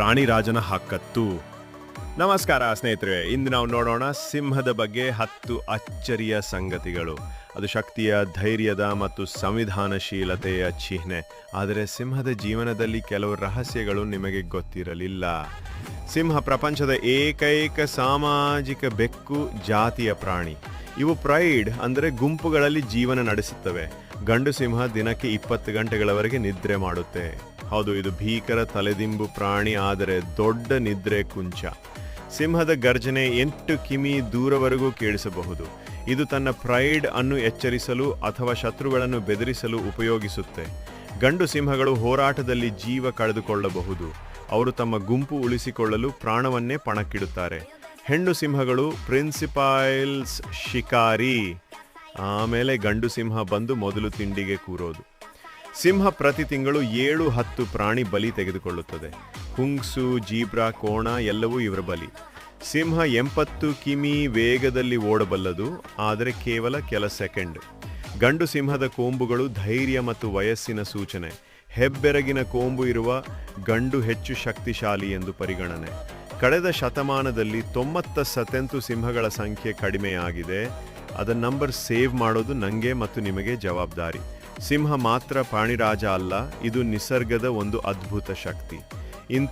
ಪ್ರಾಣಿರಾಜನ ಹಕ್ಕತ್ತು. ನಮಸ್ಕಾರ ಸ್ನೇಹಿತರೆ, ಇಂದು ನಾವು ನೋಡೋಣ ಸಿಂಹದ ಬಗ್ಗೆ ಹತ್ತು ಅಚ್ಚರಿಯ ಸಂಗತಿಗಳು. ಅದು ಶಕ್ತಿಯ, ಧೈರ್ಯದ ಮತ್ತು ಸಂವಿಧಾನಶೀಲತೆಯ ಚಿಹ್ನೆ. ಆದರೆ ಸಿಂಹದ ಜೀವನದಲ್ಲಿ ಕೆಲವು ರಹಸ್ಯಗಳು ನಿಮಗೆ ಗೊತ್ತಿರಲಿಲ್ಲ. ಸಿಂಹ ಪ್ರಪಂಚದ ಏಕೈಕ ಸಾಮಾಜಿಕ ಬೆಕ್ಕು, ಜಾತಿಯ ಪ್ರಾಣಿ. ಇವು ಪ್ರೈಡ್ ಅಂದರೆ ಗುಂಪುಗಳಲ್ಲಿ ಜೀವನ ನಡೆಸುತ್ತವೆ. ಗಂಡು ಸಿಂಹ ದಿನಕ್ಕೆ ಇಪ್ಪತ್ತು ಗಂಟೆಗಳವರೆಗೆ ನಿದ್ರೆ ಮಾಡುತ್ತೆ. ಹೌದು, ಇದು ಭೀಕರ ತಲೆದಿಂಬು ಪ್ರಾಣಿ, ಆದರೆ ದೊಡ್ಡ ನಿದ್ರೆ ಕುಂಚ. ಸಿಂಹದ ಗರ್ಜನೆ ಎಂಟು ಕಿಮಿ ದೂರವರೆಗೂ ಕೇಳಿಸಬಹುದು. ಇದು ತನ್ನ ಪ್ರೈಡ್ ಅನ್ನು ಎಚ್ಚರಿಸಲು ಅಥವಾ ಶತ್ರುಗಳನ್ನು ಬೆದರಿಸಲು ಉಪಯೋಗಿಸುತ್ತೆ. ಗಂಡು ಸಿಂಹಗಳು ಹೋರಾಟದಲ್ಲಿ ಜೀವ ಕಳೆದುಕೊಳ್ಳಬಹುದು. ಅವರು ತಮ್ಮ ಗುಂಪು ಉಳಿಸಿಕೊಳ್ಳಲು ಪ್ರಾಣವನ್ನೇ ಪಣಕ್ಕಿಡುತ್ತಾರೆ. ಹೆಣ್ಣು ಸಿಂಹಗಳು ಪ್ರಿನ್ಸಿಪಾಲ್ಸ್ ಶಿಕಾರಿ. ಆಮೇಲೆ ಗಂಡು ಸಿಂಹ ಬಂದು ಮೊದಲು ತಿಂಡಿಗೆ ಕೂರೋದು. ಸಿಂಹ ಪ್ರತಿ ತಿಂಗಳು ಏಳು ಹತ್ತು ಪ್ರಾಣಿ ಬಲಿ ತೆಗೆದುಕೊಳ್ಳುತ್ತದೆ. ಹುಂಗ್ಸು, ಜೀಬ್ರಾ, ಕೋಣ ಎಲ್ಲವೂ ಇವರ ಬಲಿ. ಸಿಂಹ ಎಂಬತ್ತು ಕಿಮಿ ವೇಗದಲ್ಲಿ ಓಡಬಲ್ಲದು, ಆದರೆ ಕೇವಲ ಕೆಲ ಸೆಕೆಂಡ್. ಗಂಡು ಸಿಂಹದ ಕೊಂಬುಗಳು ಧೈರ್ಯ ಮತ್ತು ವಯಸ್ಸಿನ ಸೂಚನೆ. ಹೆಬ್ಬೆರಗಿನ ಕೊಂಬು ಇರುವ ಗಂಡು ಹೆಚ್ಚು ಶಕ್ತಿಶಾಲಿ ಎಂದು ಪರಿಗಣನೆ. ಕಳೆದ ಶತಮಾನದಲ್ಲಿ ತೊಂಬತ್ತ ಸತೆಂಟು ಸಿಂಹಗಳ ಸಂಖ್ಯೆ ಕಡಿಮೆಯಾಗಿದೆ. ಅದನ್ನ ನಂಬರ್ ಸೇವ್ ಮಾಡೋದು ನನಗೆ ಮತ್ತು ನಿಮಗೆ ಜವಾಬ್ದಾರಿ. ಸಿಂಹ ಮಾತ್ರ ಪ್ರಾಣಿರಾಜ ಅಲ್ಲ ಇದು ನಿಸರ್ಗದ ಒಂದು ಅದ್ಭುತ ಶಕ್ತಿ.